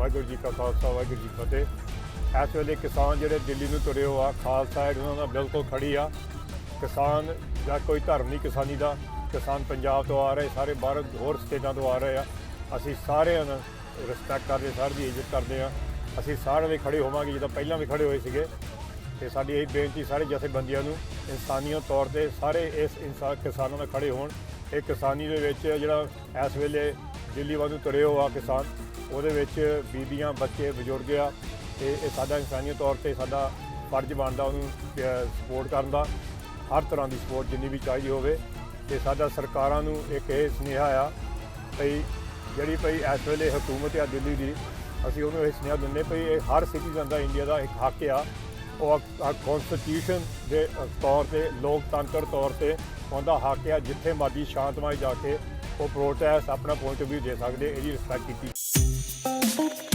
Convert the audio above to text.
ਵਾਹਿਗੁਰੂ ਜੀ ਕਾ ਖਾਲਸਾ, ਵਾਹਿਗੁਰੂ ਜੀ ਫਤਿਹ। ਇਸ ਵੇਲੇ ਕਿਸਾਨ ਜਿਹੜੇ ਦਿੱਲੀ ਨੂੰ ਤੁਰੇ ਹੋ ਆ, ਖਾਲਸਾ ਏਡ ਉਹਨਾਂ ਦਾ ਬਿਲਕੁਲ ਖੜੀ ਆ। ਕਿਸਾਨ ਜਾਂ ਕੋਈ ਧਰਮ ਨਹੀਂ ਕਿਸਾਨੀ ਦਾ। ਕਿਸਾਨ ਪੰਜਾਬ ਤੋਂ ਆ ਰਹੇ, ਸਾਰੇ ਬਾਹਰ ਹੋਰ ਸਟੇਟਾਂ ਤੋਂ ਆ ਰਹੇ ਆ। ਅਸੀਂ ਸਾਰਿਆਂ ਦਾ ਰਿਸਪੈਕਟ ਕਰਦੇ ਸਾਰਿਆਂ ਦੀ ਇੱਜ਼ਤ ਕਰਦੇ ਆ ਅਸੀਂ ਸਾਰੇ ਲਈ ਖੜੇ ਹੋਵਾਂਗੇ ਜਿੱਦਾਂ ਪਹਿਲਾਂ ਵੀ ਖੜੇ ਹੋਏ ਸੀਗੇ। ਤੇ ਸਾਡੀ ਇਹ ਬੇਨਤੀ ਸਾਰੇ ਜਥੇਬੰਦੀਆਂ ਨੂੰ, ਇਨਸਾਨੀਅਤ ਤੌਰ ਤੇ ਸਾਰੇ ਇਸ ਇਨਸਾਨ ਕਿਸਾਨਾਂ ਨਾਲ ਖੜੇ ਹੋਣ। ਇਹ ਕਿਸਾਨੀ ਦੇ ਵਿੱਚ ਜਿਹੜਾ ਇਸ ਵੇਲੇ ਦਿੱਲੀ ਵੱਲ ਨੂੰ ਤੁਰੇ ਹੋ ਆ ਕਿਸਾਨ। ਉਹਦੇ ਵਿੱਚ ਬੀਬੀਆਂ, ਬੱਚੇ, ਬਜ਼ੁਰਗ ਆ ਤੇ ਇਹ ਸਾਡਾ ਇਨਸਾਨੀਅਤ ਤੌਰ ਤੇ ਸਾਡਾ ਫਰਜ਼ ਬਣਦਾ ਉਹਨੂੰ ਸਪੋਰਟ ਕਰਨ ਦਾ, ਹਰ ਤਰ੍ਹਾਂ ਦੀ ਸਪੋਰਟ ਜਿੰਨੀ ਵੀ ਚਾਹੀਦੀ ਹੋਵੇ ਤੇ ਸਾਡਾ ਸਰਕਾਰਾਂ ਨੂੰ ਇੱਕ ਇਹ ਸੁਨੇਹਾ ਆ ਭਈ ਜਿਹੜੀ ਭਈ ਇਸ ਵੇਲੇ ਹਕੂਮਤ ਆ ਦਿੱਲੀ ਦੀ, ਅਸੀਂ ਉਹਨੂੰ ਇਹ ਸੁਨੇਹਾ ਦਿੰਦੇ ਭਈ ਇਹ ਹਰ ਸਿਟੀਜ਼ਨ ਦਾ ਇੰਡੀਆ ਦਾ ਇੱਕ ਹੱਕ ਆ। ਉਹ ਕਨਸਟੀਟਿਊਸ਼ਨ ਦੇ ਤੌਰ ਤੇ, ਲੋਕਤੰਤਰ ਤੌਰ ਤੇ ਉਹਦਾ ਹੱਕ ਆ ਜਿੱਥੇ ਮਰਜ਼ੀ ਸ਼ਾਂਤਮਈ ਜਾ ਕੇ ਉਹ ਪ੍ਰੋਟੈਸਟ ਆਪਣਾ ਪੁਆਇੰਟ ਵੀ ਦੇ ਸਕਦੇ, ਇਹਦੀ ਰਿਸਪੈਕਟ ਕੀਤੀ Thank you.